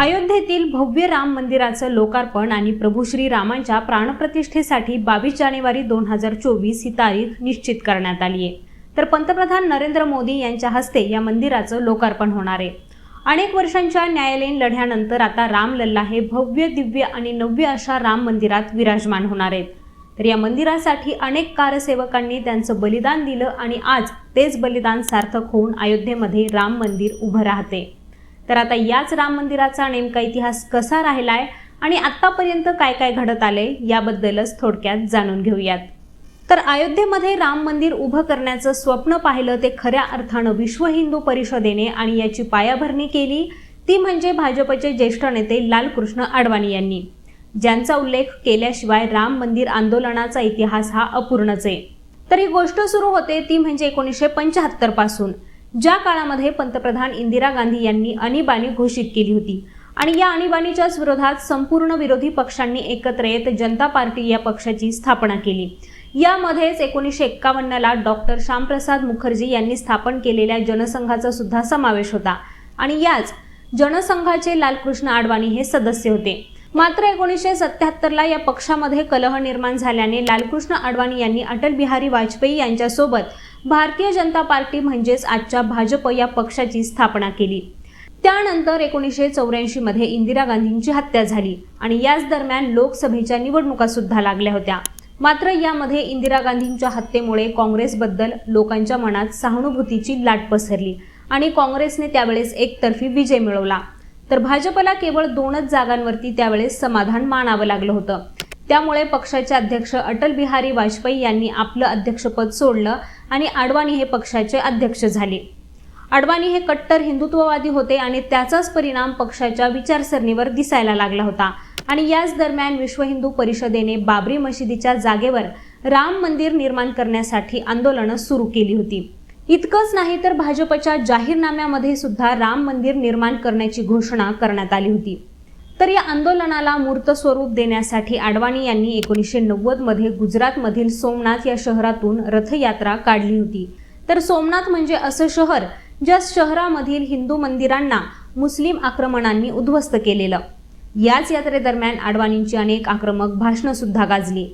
अयोध्येतील भव्य राम मंदिराचं लोकार्पण आणि प्रभू श्रीरामांच्या प्राणप्रतिष्ठेसाठी बावीस जानेवारी दोन हजार चोवीस ही तारीख निश्चित करण्यात आली आहे. तर पंतप्रधान नरेंद्र मोदी यांच्या हस्ते या मंदिराचं लोकार्पण होणार आहे. अनेक वर्षांच्या न्यायालयीन लढ्यानंतर आता रामलल्ला हे भव्य दिव्य आणि नव्य अशा राम मंदिरात विराजमान होणार आहेत. तर या मंदिरासाठी अनेक कारसेवकांनी त्यांचं बलिदान दिलं आणि आज तेच बलिदान सार्थक होऊन अयोध्येमध्ये राम मंदिर उभं राहते. तर आता याच राम मंदिराचा नेमका इतिहास कसा राहिलाय आणि आतापर्यंत काय काय घडत आले याबद्दलच थोडक्यात जाणून घेऊयात. तर अयोध्येमध्ये राम मंदिर उभं करण्याचं स्वप्न पाहिलं ते खऱ्या अर्थानं विश्व हिंदू परिषदेने आणि याची पायाभरणी केली. ती म्हणजे भाजपचे ज्येष्ठ नेते लालकृष्ण अडवाणी यांनी ज्यांचा उल्लेख केल्याशिवाय राम मंदिर आंदोलनाचा इतिहास हा अपूर्णच आहे. तर ही गोष्ट सुरू होते ती म्हणजे एकोणीसशे पंच्याहत्तरपासून. ज्या काळामध्ये पंतप्रधान इंदिरा गांधी यांनी आणीबाणी घोषित केली होती. आणि या आणीबाणीच्याच विरोधात संपूर्ण विरोधी पक्षांनी एकत्र येत जनता पार्टी या पक्षाची स्थापना केली. यामध्येच एकोणीसशे एक्कावन्नला डॉक्टर श्यामप्रसाद मुखर्जी यांनी स्थापन केलेल्या जनसंघाचा सुद्धा समावेश होता. आणि याच जनसंघाचे लालकृष्ण आडवाणी हे सदस्य होते. मात्र एकोणीसशे सत्याहत्तरला या पक्षामध्ये कलह निर्माण झाल्याने लालकृष्ण आडवाणी यांनी अटल बिहारी वाजपेयी यांच्यासोबत भारतीय जनता पार्टी म्हणजेच आजच्या भाजप या पक्षाची स्थापना केली. त्यानंतर एकोणीसशे चौऱ्याऐंशी मध्ये इंदिरा गांधींची हत्या झाली आणि याच दरम्यान लोकसभेच्या निवडणुका सुद्धा लागल्या होत्या. मात्र यामध्ये इंदिरा गांधींच्या हत्येमुळे काँग्रेसबद्दल लोकांच्या मनात सहानुभूतीची लाट पसरली आणि काँग्रेसने त्यावेळेस एकतर्फी विजय मिळवला. तर भाजपला केवळ दोनच जागांवरती त्यावेळेस समाधान मानावं लागलं होतं. त्यामुळे पक्षाचे अध्यक्ष अटल बिहारी वाजपेयी यांनी आपलं अध्यक्षपद सोडलं आणि आडवाणी हे पक्षाचे अध्यक्ष झाले. अडवाणी हे कट्टर हिंदुत्ववादी होते आणि त्याचाच परिणाम पक्षाच्या विचारसरणीवर दिसायला लागला होता. आणि याच दरम्यान विश्व हिंदू परिषदेने बाबरी मशिदीच्या जागेवर राम मंदिर निर्माण करण्यासाठी आंदोलनं सुरू केली होती. इतकंच नाही तर भाजपच्या जाहीरनाम्यामध्ये सुद्धा राम मंदिर निर्माण करण्याची घोषणा करण्यात आली होती. तर या आंदोलनाला मूर्त स्वरूप देण्यासाठी आडवाणी यांनी एकोणीसशे नव्वदमध्ये गुजरातमधील सोमनाथ या शहरातून रथयात्रा काढली होती. तर सोमनाथ म्हणजे असं शहर ज्या शहरामधील हिंदू मंदिरांना मुस्लिम आक्रमणांनी उद्ध्वस्त केलेलं. याच यात्रेदरम्यान आडवाणींची अनेक आक्रमक भाषणं सुद्धा गाजली.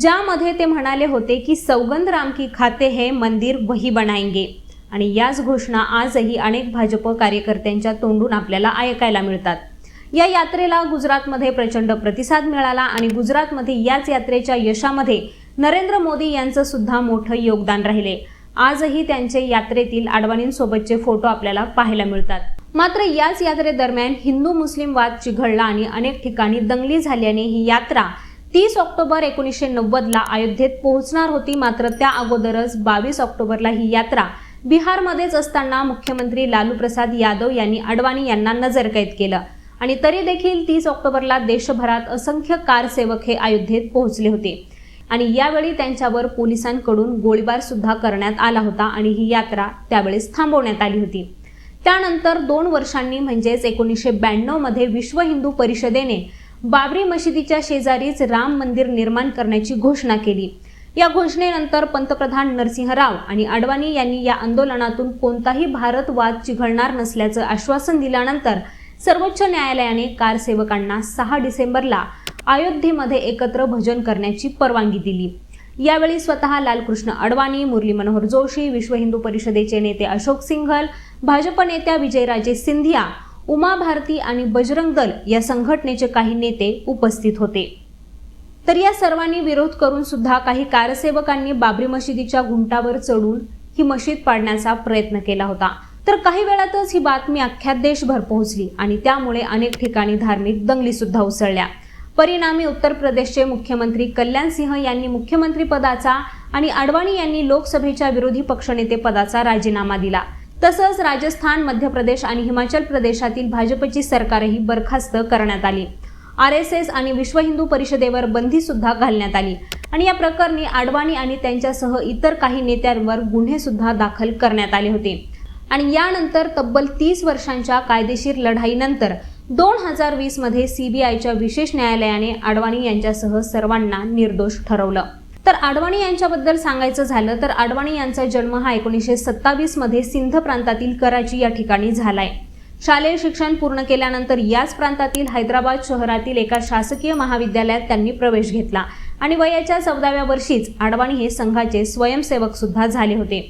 ज्यामध्ये ते म्हणाले होते की सौगंध राम की खाते हे मंदिर वही बनाएंगे. आणि याच घोषणा आजही अनेक भाजप कार्यकर्त्यांच्या तोंडून आपल्याला ऐकायला मिळतात. या यात्रेला गुजरातमध्ये प्रचंड प्रतिसाद मिळाला आणि गुजरातमध्ये याच यात्रेच्या यशामध्ये नरेंद्र मोदी यांचं सुद्धा मोठं योगदान राहिले. आजही त्यांचे यात्रेतील आडवाणींसोबतचे फोटो आपल्याला पाहायला मिळतात. मात्र याच यात्रेदरम्यान हिंदू मुस्लिम वाद चिघळला आणि अनेक ठिकाणी दंगली झाल्याने ही यात्रा तीस ऑक्टोबर एकोणीसशे नव्वदला अयोध्येत पोहोचणार होती. मात्र त्या अगोदरच बावीस ऑक्टोबरला ही यात्रा बिहारमध्येच असताना मुख्यमंत्री लालू प्रसाद यादव यांनी अडवाणी यांना नजरकैद केलं. आणि तरी देखील तीस ऑक्टोबरला देशभरात असंख्य कारसेवक हे अयोध्येत पोहोचले होते. आणि यावेळी त्यांच्यावर पोलिसांकडून गोळीबार सुद्धा करण्यात आला होता आणि ही यात्रा त्यावेळेस थांबवण्यात आली होती. त्यानंतर दोन वर्षांनी म्हणजेच एकोणीसशे ब्याण्णवमध्ये विश्व हिंदू परिषदेने बाबरी मशिदीच्या शेजारीच राम मंदिर निर्माण करण्याची घोषणा केली. या घोषणेनंतर पंतप्रधान नरसिंह राव आणि अडवाणी यांनी या आंदोलनातून कोणताही भारतवाद चिघळणार नसल्याचं आश्वासन दिल्यानंतर सर्वोच्च न्यायालयाने कारसेवकांना सहा डिसेंबरला अयोध्येमध्ये एकत्र भजन करण्याची परवानगी दिली. यावेळी स्वतः लालकृष्ण अडवाणी मुरली मनोहर जोशी विश्व हिंदू परिषदेचे नेते अशोक सिंघल भाजप नेत्या विजयराजे सिंधिया उमा भारती आणि बजरंग दल या संघटनेचे काही नेते उपस्थित होते. तर या सर्वांनी विरोध करून सुद्धा काही कारसेवकांनी बाबरी मशिदीच्या घुंटावर चढून ही मशीद पाडण्याचा प्रयत्न केला होता. तर काही वेळातच ही बातमी अख्ख्या देशभर पोहोचली आणि त्यामुळे अनेक ठिकाणी धार्मिक दंगली सुद्धा उसळल्या. परिणामी उत्तर प्रदेशचे मुख्यमंत्री कल्याण सिंह यांनी मुख्यमंत्री पदाचा आणि अडवाणी यांनी लोकसभेच्या विरोधी पक्षनेते पदाचा राजीनामा दिला. तसंच राजस्थान मध्य प्रदेश आणि हिमाचल प्रदेशातील भाजपची सरकारही बरखास्त करण्यात आली. आर एस एस आणि विश्व हिंदू परिषदेवर बंदी सुद्धा घालण्यात आली आणि या प्रकरणी आडवाणी आणि त्यांच्यासह इतर काही नेत्यांवर गुन्हे सुद्धा दाखल करण्यात आले होते. आणि यानंतर तब्बल तीस वर्षांच्या कायदेशीर लढाईनंतर दोन हजार वीसमध्ये सीबीआयच्या विशेष न्यायालयाने आडवाणी यांच्यासह सर्वांना निर्दोष ठरवलं. तर आडवाणी यांच्याबद्दल सांगायचं झालं तर आडवाणी यांचा जन्म हा एकोणीसशे सत्तावीसमध्ये सिंध प्रांतातील कराची या ठिकाणी झालाय. शालेय शिक्षण पूर्ण केल्यानंतर याच प्रांतातील हैदराबाद शहरातील एका शासकीय महाविद्यालयात त्यांनी प्रवेश घेतला आणि वयाच्या चौदाव्या वर्षीच आडवाणी हे संघाचे स्वयंसेवक सुद्धा झाले होते.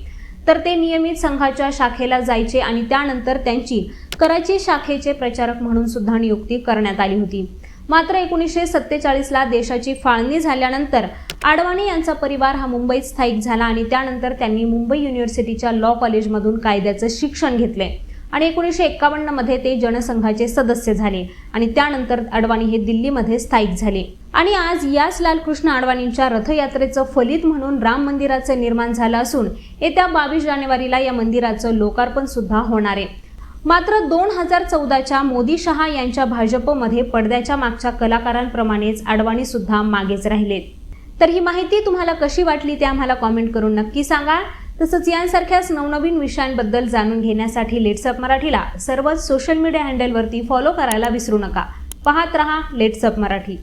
तर ते नियमित संघाच्या शाखेला जायचे आणि त्यानंतर त्यांची कराची शाखेचे प्रचारक म्हणून सुद्धा नियुक्ती करण्यात आली होती. मात्र एकोणीसशे सत्तेचाळीसला देशाची फाळणी झाल्यानंतर आडवाणी यांचा परिवार हा मुंबईत स्थायिक झाला आणि त्यानंतर त्यांनी मुंबई युनिव्हर्सिटीच्या लॉ कॉलेजमधून कायद्याचं शिक्षण घेतले आणि एकोणीसशे एक्कावन्नमध्ये ते जनसंघाचे सदस्य झाले आणि त्यानंतर अडवाणी हे दिल्लीमध्ये स्थायिक झाले. आणि आज याच लालकृष्ण अडवाणींच्या रथयात्रेचं फलित म्हणून राम मंदिराचं निर्माण झालं असून येत्या बावीस जानेवारीला या मंदिराचं लोकार्पण सुद्धा होणार आहे. मात्र दोन हजार चौदाच्या मोदी शहा यांच्या भाजपमध्ये पडद्याच्या मागच्या कलाकारांप्रमाणेच अडवाणी सुद्धा मागेच राहिलेत तर ही माहिती तुम्हाला कशी वाटली ते आम्हाला कॉमेंट करून नक्की सांगा. तसंच यांसारख्याच नवनवीन विषयांबद्दल जाणून घेण्यासाठी लेट्सअप मराठीला सर्वच सोशल मीडिया हँडलवरती फॉलो करायला विसरू नका. पाहत रहा लेट्सअप मराठी.